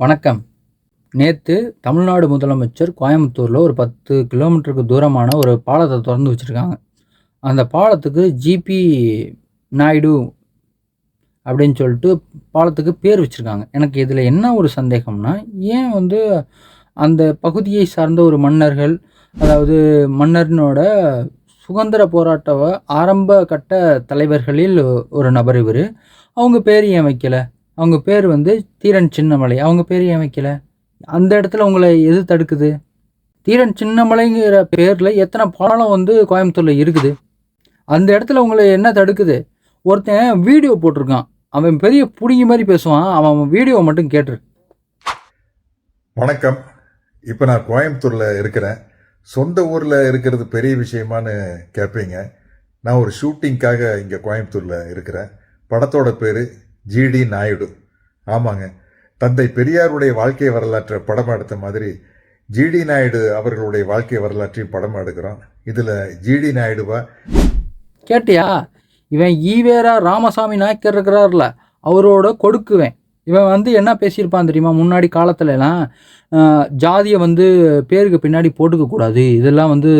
வணக்கம். நேற்று தமிழ்நாடு முதலமைச்சர் கோயம்புத்தூரில் ஒரு பத்து கிலோமீட்டருக்கு தூரமான ஒரு பாலத்தை திறந்து வச்சுருக்காங்க. அந்த பாலத்துக்கு ஜிபி நாயுடு அப்படின்னு சொல்லிட்டு பாலத்துக்கு பேர் வச்சுருக்காங்க. எனக்கு இதில் என்ன ஒரு சந்தேகம்னா ஏன் வந்து அந்த பகுதியை சார்ந்த ஒரு மன்னர்கள் அதாவது மன்னர்னோட சுதந்திர போராட்ட ஆரம்ப கட்ட தலைவர்களில் ஒரு நபர் இவர் அவங்க பேர் ஏன் வைக்கலை? அவங்க பேர் வந்து தீரன் சின்னமலை. அவங்க பேர் ஏன் வைக்கல? அந்த இடத்துல உங்களை எது தடுக்குது? தீரன் சின்னமலைங்கிற பேரில் எத்தனை பாலம் வந்து கோயம்புத்தூரில் இருக்குது? அந்த இடத்துல உங்களை என்ன தடுக்குது? ஒருத்தன் வீடியோ போட்டிருக்கான். அவன் பெரிய புடிங்கி மாதிரி பேசுவான். அவன் வீடியோ மட்டும் கேட்டுரு. வணக்கம். இப்போ நான் கோயம்புத்தூரில் இருக்கிறேன். சொந்த ஊரில் இருக்கிறது பெரிய விஷயமான்னு கேட்பீங்க நான் ஒரு ஷூட்டிங்க்காக இங்கே கோயம்புத்தூரில் இருக்கிறேன். படத்தோட பேர் ஜிடி நாயுடு. ஆமாங்க. தந்தை பெரியாருடைய வாழ்க்கை வரலாற்றை படம் எடுத்த மாதிரி ஜிடி நாயுடு அவர்களுடைய வாழ்க்கை வரலாற்றையும் படம் எடுக்கிறோம் இதில் ஜிடி நாயுடுவா கேட்டியா? இவன் ஈவேரா ராமசாமி நாயக்கர் இருக்கிறார்ல. அவரோட கொடுக்குவேன். இவன் வந்து என்ன பேசியிருப்பான் தெரியுமா? முன்னாடி காலத்துலலாம் ஜாதியை வந்து பேருக்கு பின்னாடி போட்டுக்க கூடாது இதெல்லாம் வந்து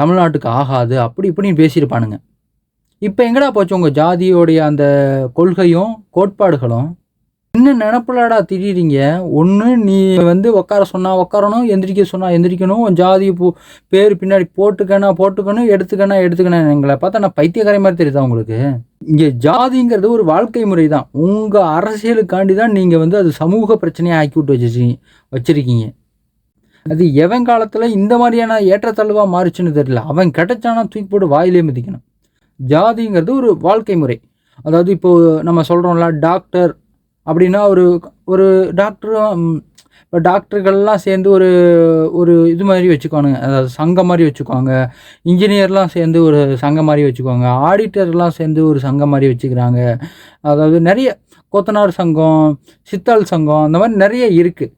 தமிழ்நாட்டுக்கு ஆகாது. அப்படி இப்படின்னு பேசியிருப்பானுங்க. இப்போ எங்கடா போச்சு உங்கள் ஜாதியோடைய அந்த கொள்கையும் கோட்பாடுகளும்? என்ன நினப்பிலடா திடீரிங்க ஒன்று நீ வந்து உட்கார சொன்னால் உட்காரணும் எந்திரிக்க சொன்னால் எந்திரிக்கணும் உன் ஜாதி பூ பேர் பின்னாடி போட்டுக்கனா போட்டுக்கணும் எடுத்துக்கனா எடுத்துக்கணும் எங்களை பார்த்தா நான் பைத்தியக்காரை மாதிரி தெரியுதா உங்களுக்கு? இங்கே ஜாதிங்கிறது ஒரு வாழ்க்கை முறை தான் உங்கள் அரசியலுக்காண்டி தான் நீங்கள் வந்து அது சமூக பிரச்சனையை ஆக்கி விட்டு வச்சிருக்கீங்க வச்சுருக்கீங்க. அது எவன் காலத்தில் இந்த மாதிரியான ஏற்றத்தாழ்வாக மாறுச்சுன்னு தெரியல. அவன் கிடைச்சானா தூக்கி போட்டு வாயிலே மிதிக்கணும். ஜாதிங்கிறது ஒரு வாழ்க்கை முறை. அதாவது இப்போது நம்ம சொல்கிறோம்ல டாக்டர் அப்படின்னா ஒரு ஒரு டாக்டரும் இப்போ டாக்டர்கள்லாம் சேர்ந்து ஒரு ஒரு இது மாதிரி வச்சுக்குவானுங்க. அதாவது சங்கம் மாதிரி வச்சுக்குவாங்க. இன்ஜினியர்லாம் சேர்ந்து ஒரு சங்கம் மாதிரி வச்சுக்குவாங்க. ஆடிட்டர்லாம் சேர்ந்து ஒரு சங்கம் மாதிரி வச்சுக்கிறாங்க. அதாவது நிறைய கொத்தனார் சங்கம் சித்தாள் சங்கம் அந்த மாதிரி நிறைய இருக்குது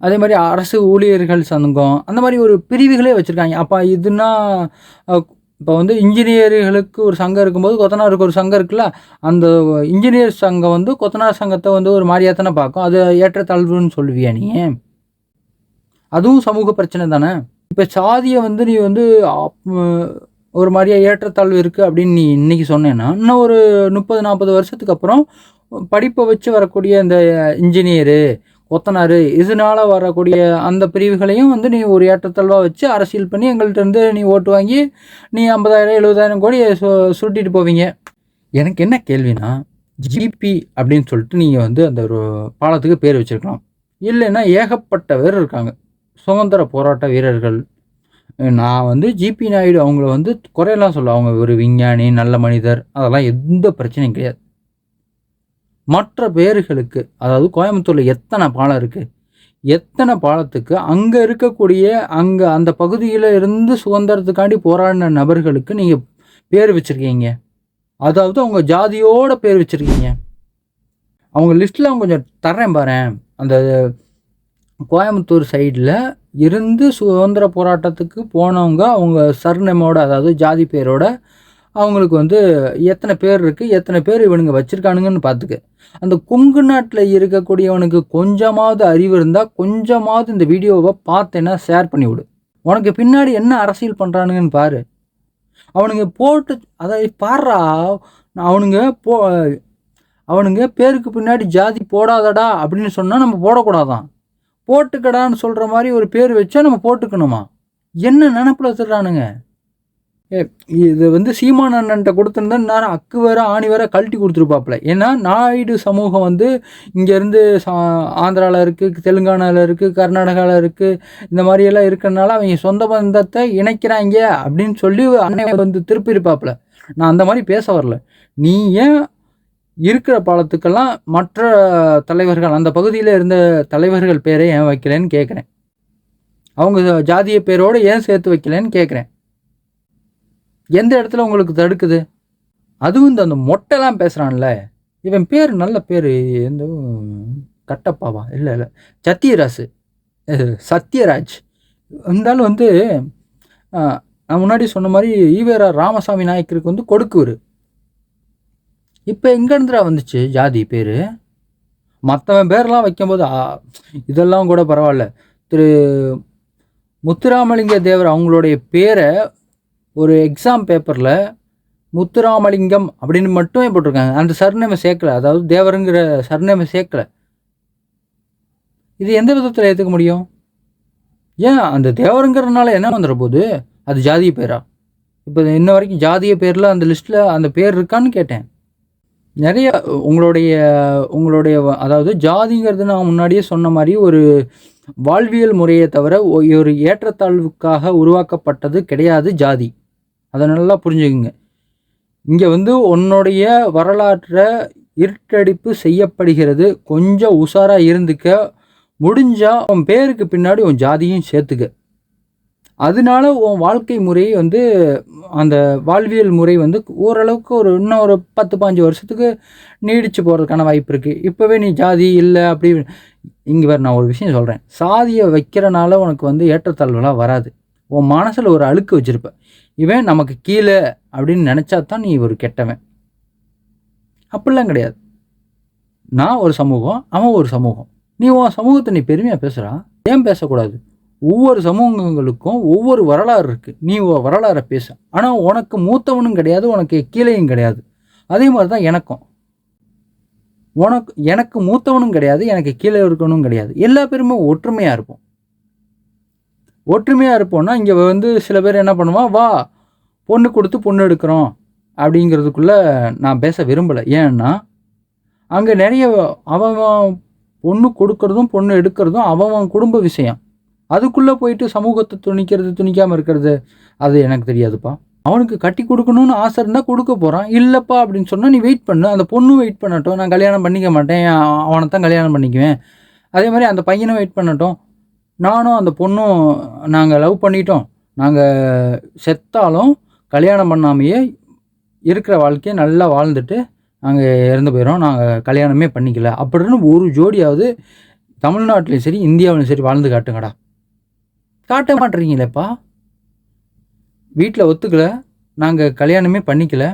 அதே மாதிரி அரசு ஊழியர்கள் சங்கம் அந்த மாதிரி ஒரு பிரிவுகளே வச்சுருக்காங்க. அப்போ இதுனா இப்போ வந்து இன்ஜினியர்களுக்கு ஒரு சங்கம் இருக்கும்போது கொத்தனாருக்கு ஒரு சங்கம் இருக்குல்ல அந்த இன்ஜினியர் சங்கம் வந்து கொத்தனார் சங்கத்தை வந்து ஒரு மாதிரியாக தானே பார்க்கும். அது ஏற்றத்தாழ்வுன்னு சொல்லுவியா நீ? அதுவும் சமூக பிரச்சனை தானே? இப்போ சாதியை வந்து நீ வந்து ஒரு மாதிரியா ஏற்றத்தாழ்வு இருக்குது அப்படின்னு நீ இன்றைக்கி சொன்னேன்னா இன்னும் ஒரு முப்பது நாற்பது வருஷத்துக்கு அப்புறம் படிப்பை வச்சு வரக்கூடிய இந்த இன்ஜினியரு ஒத்தனார். இதனால வரக்கூடிய அந்த பிரிவுகளையும் வந்து நீ ஒரு ஏற்றத்தாழ்வாக வச்சு அரசியல் பண்ணி எங்கள்கிட்ட இருந்து நீ ஓட்டு வாங்கி நீ ஐம்பதாயிரம் எழுபதாயிரம் கோடி சு சுருட்டிட்டு போவீங்க. எனக்கு என்ன கேள்வினா ஜிபி அப்படின்னு சொல்லிட்டு நீங்கள் வந்து அந்த ஒரு பாலத்துக்கு பேர் வச்சிருக்கலாம். இல்லைன்னா ஏகப்பட்ட பேர் இருக்காங்க. சுதந்திர போராட்ட வீரர்கள். நான் வந்து ஜிபி நாயுடு அவங்கள வந்து குறையெல்லாம் சொல்ல அவங்க ஒரு விஞ்ஞானி நல்ல மனிதர் அதெல்லாம் எந்த பிரச்சனையும் கிடையாது. மற்ற பேர்களுக்கு அதாவது கோயம்புத்தூரில் எத்தனை பாலம் இருக்குது எத்தனை பாலத்துக்கு அங்கே இருக்கக்கூடிய அங்கே அந்த பகுதியில் இருந்து சுதந்திரத்துக்காண்டி போராடின நபர்களுக்கு நீங்கள் பேர் வச்சுருக்கீங்க. அதாவது அவங்க ஜாதியோட பேர் வச்சுருக்கீங்க. அவங்க லிஸ்ட்டில் அவங்க கொஞ்சம் தர்றேன் பாரு. அந்த கோயம்புத்தூர் சைடில் இருந்து சுதந்திர போராட்டத்துக்கு போனவங்க அவங்க சர்ணமோட அதாவது ஜாதி பேரோட அவங்களுக்கு வந்து எத்தனை பேர் இருக்குது எத்தனை பேர் இவனுங்க வச்சுருக்கானுங்கன்னு பார்த்துக்க அந்த கொங்கு நாட்டில் இருக்கக்கூடியவனுக்கு கொஞ்சமாவது அறிவு இருந்தால் கொஞ்சமாவது இந்த வீடியோவை பார்த்தேன்னா ஷேர் பண்ணிவிடு உனக்கு பின்னாடி என்ன அரசியல் பண்ணுறானுங்கன்னு பாரு. அவனுங்க போட்டு அதை பாடுறா அவனுங்க போ அவனுங்க பேருக்கு பின்னாடி ஜாதி போடாதடா அப்படின்னு சொன்னால் நம்ம போடக்கூடாதான். போட்டுக்கடான்னு சொல்கிற மாதிரி ஒரு பேர் வச்சா நம்ம போட்டுக்கணுமா? என்ன நினப்பில் வச்சுடுறானுங்க இது வந்து சீமான் அண்ணன்ட்ட கொடுத்துருந்தா நான் அக்கு வேற ஆணி வேற கழட்டி கொடுத்துருப்பாப்புல. ஏன்னா நாயுடு சமூகம் வந்து இங்கேருந்து சா ஆந்திராவில் இருக்குது தெலுங்கானாவில் இருக்குது கர்நாடகாவில் இருக்குது இந்த மாதிரியெல்லாம் இருக்கிறனால அவங்க சொந்த பந்தத்தை இணைக்கிறாங்க அப்படின்னு சொல்லி அண்ணன் வந்து திருப்பி இருப்பாப்புல நான் அந்த மாதிரி பேச வரல. நீ ஏன் இருக்கிற பாலத்துக்கெல்லாம் மற்ற தலைவர்கள் அந்த பகுதியில் இருந்த தலைவர்கள் பேரை ஏன் வைக்கலன்னு கேட்குறேன் அவங்க ஜாதிய பேரோடு ஏன் சேர்த்து வைக்கலன்னு கேட்குறேன் எந்த இடத்துல உங்களுக்கு தடுக்குது? அதுவும் இந்த அந்த மொட்டைலாம் பேசுகிறான்ல இவன் பேர் நல்ல பேர் எந்த கட்டப்பாவா? இல்லை இல்லை. சத்யராசு சத்யராஜ். இருந்தாலும் வந்து நான் முன்னாடி சொன்ன மாதிரி ஈவேரா ராமசாமி நாயக்கருக்கு வந்து கொடுக்குவர் இப்போ எங்கேருந்துடா வந்துச்சு ஜாதி பேர்? மற்றவன் பேர்லாம் வைக்கும்போது இதெல்லாம் கூட பரவாயில்ல. திரு முத்துராமலிங்க தேவர் அவங்களுடைய பேரை ஒரு எக்ஸாம் பேப்பரில் முத்துராமலிங்கம் அப்படின்னு மட்டுமே போட்டிருக்காங்க. அந்த சர்நேமை சேர்க்கல. அதாவது தேவருங்கிற சர்நேமை சேர்க்கல. இது எந்த விதத்தில் ஏற்றுக்க முடியும்? ஏன்? அந்த தேவருங்கிறதுனால என்ன வந்துட போகுது அது ஜாதிய பேரா? இப்போ இன்ன வரைக்கும் ஜாதிய பேரில் அந்த லிஸ்ட்டில் அந்த பேர் இருக்கான்னு கேட்டேன். நிறைய உங்களுடைய உங்களுடைய அதாவது ஜாதிங்கிறது நான் முன்னாடியே சொன்ன மாதிரி ஒரு வாழ்வியல் முறையை தவிர ஒ- ஒரு ஏற்றத்தாழ்வுக்காக உருவாக்கப்பட்டது கிடையாது ஜாதி. அதை நல்லா புரிஞ்சுக்குங்க. இங்கே வந்து உன்னுடைய வரலாற்றை இருட்டடிப்பு செய்யப்படுகிறது. கொஞ்சம் உஷாராக இருந்துக்க. முடிஞ்சால் உன் பேருக்கு பின்னாடி உன் ஜாதியும் சேர்த்துக்க. அதனால உன் வாழ்க்கை முறை வந்து அந்த வாழ்வியல் முறை வந்து ஓரளவுக்கு ஒரு இன்னும் ஒரு பத்து பாஞ்சு வருஷத்துக்கு நீடிச்சு போகிறதுக்கான வாய்ப்பு இருக்குது இப்போவே நீ ஜாதி இல்லை அப்படி இங்கே வேறு நான் ஒரு விஷயம் சொல்கிறேன் சாதியை வைக்கிறனால உனக்கு வந்து ஏற்றத்தாழ்வுலாம் வராது. உன் மனசில் ஒரு அழுக்கு வச்சுருப்பேன் இவன் நமக்கு கீழே அப்படின்னு நினச்சா தான் நீ ஒரு கெட்டவன். அப்படிலாம் கிடையாது. நான் ஒரு சமூகம் அவன் ஒரு சமூகம். நீ உன் சமூகத்தை நீ பெருமையாக பேசுகிறான் ஏன் பேசக்கூடாது? ஒவ்வொரு சமூகங்களுக்கும் ஒவ்வொரு வரலாறு இருக்குது நீ உன் வரலாறை பேச. ஆனால் உனக்கு மூத்தவனும் கிடையாது உனக்கு கீழேயும் கிடையாது. அதே மாதிரி தான் எனக்கும். உனக்கு எனக்கு மூத்தவனும் கிடையாது எனக்கு கீழே இருக்கணும் கிடையாது. எல்லா பேருமே ஒற்றுமையாக இருப்போம். ஒற்றுமையாக இருப்போம்னா இங்கே வந்து சில பேர் என்ன பண்ணுவான் வா பொண்ணு கொடுத்து பொண்ணு எடுக்கிறோம். அப்படிங்கிறதுக்குள்ளே நான் பேச விரும்பலை. ஏன்னா அங்கே நிறைய அவன் பொண்ணு கொடுக்கறதும் பொண்ணு எடுக்கிறதும் அவன் குடும்ப விஷயம். அதுக்குள்ளே போயிட்டு சமூகத்தை துணிக்கிறது துணிக்காமல் இருக்கிறது அது எனக்கு தெரியாதுப்பா. அவனுக்கு கட்டி கொடுக்கணும்னு ஆசை இருந்தால் கொடுக்க போகிறான் இல்லைப்பா அப்படின்னு சொன்னால் நீ வெயிட் பண்ணு. அந்த பொண்ணும் வெயிட் பண்ணட்டும். நான் கல்யாணம் பண்ணிக்க மாட்டேன். அவனை தான் கல்யாணம் பண்ணிக்குவேன். அதே மாதிரி அந்த பையனும் வெயிட் பண்ணட்டும். நானும் அந்த பொண்ணும் நாங்கள் லவ் பண்ணிட்டோம். நாங்கள் செத்தாலும் கல்யாணம் பண்ணாமையே இருக்கிற வாழ்க்கையை நல்லா வாழ்ந்துட்டு நாங்கள் இறந்து போயிடும் நாங்கள் கல்யாணமே பண்ணிக்கல. அப்படின்னு ஒரு ஜோடியாவது தமிழ்நாட்டிலையும் சரி இந்தியாவிலையும் சரி வாழ்ந்து காட்டுங்கடா. காட்ட மாட்டுறீங்களேப்பா. வீட்டில் ஒத்துக்கல. நாங்கள் கல்யாணமே பண்ணிக்கல.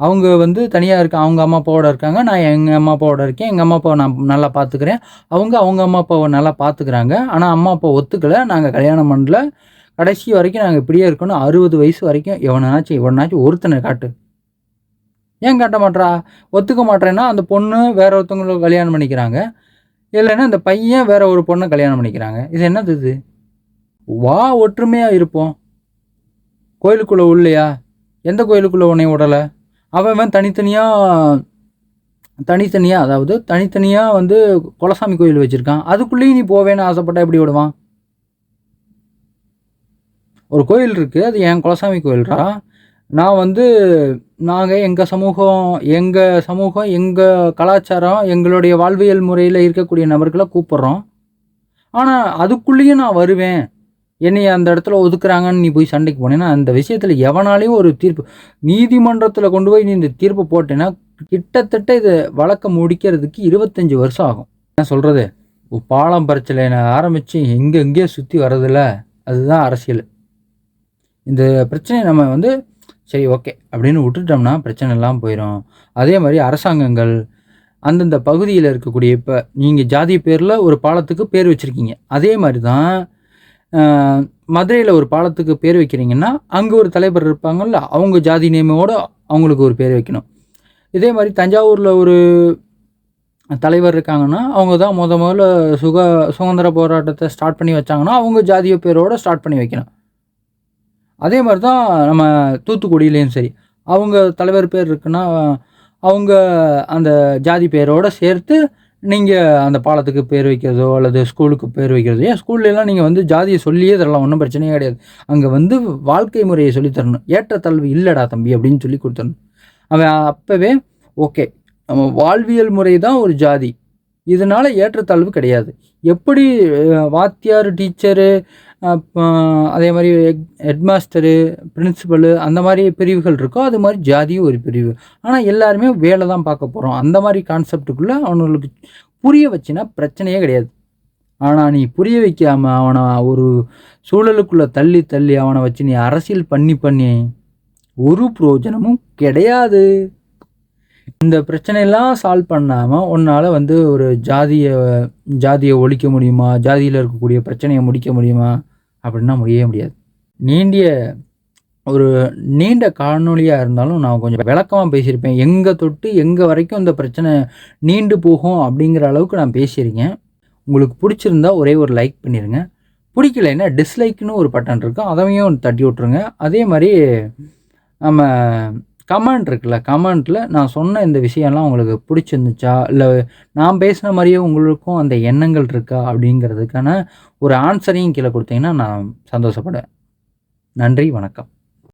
அவங்க வந்து தனியாக இருக்க அவங்க அம்மா அப்பாவோட இருக்காங்க நான் எங்கள் அம்மா அப்பாவோட இருக்கேன் எங்கள் அம்மா அப்பாவை நான் நல்லா பார்த்துக்கிறேன் அவங்க அவங்க அம்மா அப்பாவை நல்லா பார்த்துக்கிறாங்க ஆனால் அம்மா அப்பா ஒத்துக்கலை. நாங்கள் கல்யாணம் பண்ணல கடைசி வரைக்கும் நாங்கள் இப்படியே இருக்கணும். அறுபது வயசு வரைக்கும் எவனாச்சும் எவனாச்சும் ஒருத்தனை காட்டு. ஏன் காட்ட மாட்றா? ஒத்துக்க மாட்டேன்னா அந்த பொண்ணு வேற ஒருத்தவங்களுக்கு கல்யாணம் பண்ணிக்கிறாங்க. இல்லைன்னா அந்த பையன் வேற ஒரு பொண்ணை கல்யாணம் பண்ணிக்கிறாங்க. இது என்னது இது? வா ஒற்றுமையாக இருப்போம். கோயிலுக்குள்ளே உள்ளையா? எந்த கோயிலுக்குள்ளே உன்னை விடலை அவன் தனித்தனியாக தனித்தனியாக அதாவது தனித்தனியாக வந்து குலசாமி கோயில் வச்சுருக்கான். அதுக்குள்ளேயும் நீ போவேன்னு ஆசைப்பட்டா எப்படி விடுவான் ஒரு கோயில் இருக்குது அது என் குலசாமி கோயில்ரா. நான் வந்து நாங்கள் எங்கள் சமூகம் எங்கள் சமூகம் எங்கள் கலாச்சாரம் எங்களுடைய வாழ்வியல் முறையில் இருக்கக்கூடிய நபர்களை கூப்பிட்றோம். ஆனால் அதுக்குள்ளேயும் நான் வருவேன். என்னை அந்த இடத்துல ஒதுக்குறாங்கன்னு நீ போய் சண்டைக்கு போனேன்னா அந்த விஷயத்தில் எவனாலையும் ஒரு தீர்ப்பு நீதிமன்றத்தில் கொண்டு போய் நீ இந்த தீர்ப்பு போட்டேன்னா கிட்டத்தட்ட இதை வழக்கம் முடிக்கிறதுக்கு இருபத்தஞ்சி வருஷம் ஆகும். என்ன சொல்கிறது பாலம் பிரச்சனை ஆரம்பித்து எங்கே எங்கேயோ சுற்றி வர்றதில்ல அதுதான் அரசியல். இந்த பிரச்சனையை நம்ம வந்து சரி ஓகே அப்படின்னு விட்டுட்டோம்னா பிரச்சனை எல்லாம் போயிடும் அதே மாதிரி அரசாங்கங்கள் அந்தந்த பகுதியில் இருக்கக்கூடிய இப்போ நீங்கள் ஜாதி பேரில் ஒரு பாலத்துக்கு பேர் வச்சுருக்கீங்க. அதே மாதிரி தான் மதுரையில் ஒரு பாலத்துக்கு பேர் வைக்கிறீங்கன்னா அங்கே ஒரு தலைவர் இருப்பாங்கல்ல அவங்க ஜாதி நேமோட அவங்களுக்கு ஒரு பேர் வைக்கணும். இதே மாதிரி தஞ்சாவூரில் ஒரு தலைவர் இருக்காங்கன்னா அவங்க தான் முத முதல்ல சுக சுதந்திர போராட்டத்தை ஸ்டார்ட் பண்ணி வச்சாங்கன்னா அவங்க ஜாதிய பேரோடு ஸ்டார்ட் பண்ணி வைக்கணும். அதே மாதிரி தான் நம்ம தூத்துக்குடியிலையும் சரி அவங்க தலைவர் பேர் இருக்குன்னா அவங்க அந்த ஜாதி பேரோடு சேர்த்து நீங்கள் அந்த பாலத்துக்கு பேர் வைக்கிறதோ அல்லது ஸ்கூலுக்கு பேர் வைக்கிறதோ ஏன் ஸ்கூல்லலாம் நீங்கள் வந்து ஜாதியை சொல்லியே தரலாம் ஒன்றும் பிரச்சனையே கிடையாது. அங்கே வந்து வாழ்க்கை முறையை சொல்லித் தரணும். ஏற்றத்தாழ்வு இல்லைடா தம்பி அப்படின்னு சொல்லி கொடுத்துடணும். அவன் அப்போவே ஓகே நம்ம வாழ்வியல் முறை தான் ஒரு ஜாதி. இதனால் ஏற்றத்தாழ்வு கிடையாது. எப்படி வாத்தியார் டீச்சரு அதே மாதிரி ஹெட்மாஸ்டரு பிரின்சிபலு அந்த மாதிரி பிரிவுகள் இருக்கோ அது மாதிரி ஜாதியும் ஒரு பிரிவு. ஆனால் எல்லாருமே வேலை தான் பார்க்க போகிறோம் அந்த மாதிரி கான்செப்டுக்குள்ளே அவனுங்களுக்கு புரிய வச்சுன்னா பிரச்சனையே கிடையாது. ஆனால் நீ புரிய வைக்காமல் அவனை ஒரு சூழலுக்குள்ளே தள்ளி தள்ளி அவனை வச்சு நீ அரசியல் பண்ணி பண்ணி ஒரு பிரயோஜனமும் கிடையாது. இந்த பிரச்சனையெல்லாம் சால்வ் பண்ணாமல் உன்னால் வந்து ஒரு ஜாதிய ஜாதியை ஒழிக்க முடியுமா? ஜாதியில் இருக்கக்கூடிய பிரச்சனையை முடிக்க முடியுமா? அப்படின்னா முடியவே முடியாது. நீண்டிய ஒரு நீண்ட காணொளியாக இருந்தாலும் நான் கொஞ்சம் விளக்கமாக பேசியிருப்பேன். எங்கே தொட்டு எங்கே வரைக்கும் இந்த பிரச்சனை நீண்டு போகும் அப்படிங்கிற அளவுக்கு நான் பேசியிருக்கேன். உங்களுக்கு பிடிச்சிருந்தா ஒரே ஒரு லைக் பண்ணிடுங்க பிடிக்கலைன்னா டிஸ்லைக்னு ஒரு பட்டன் இருக்கும். அதையும் தட்டி விட்ருங்க அதே மாதிரி நம்ம கமெண்ட் இருக்குல்ல கமெண்ட்டில் நான் சொன்ன இந்த விஷயம்லாம் உங்களுக்கு பிடிச்சிருந்துச்சா? இல்லை நான் பேசின மாதிரியே உங்களுக்கும் அந்த எண்ணங்கள் இருக்கா? அப்படிங்கிறதுக்கான ஒரு ஆன்சரையும் கீழே கொடுத்தீங்கன்னா நான் சந்தோஷப்படுவேன். நன்றி வணக்கம்.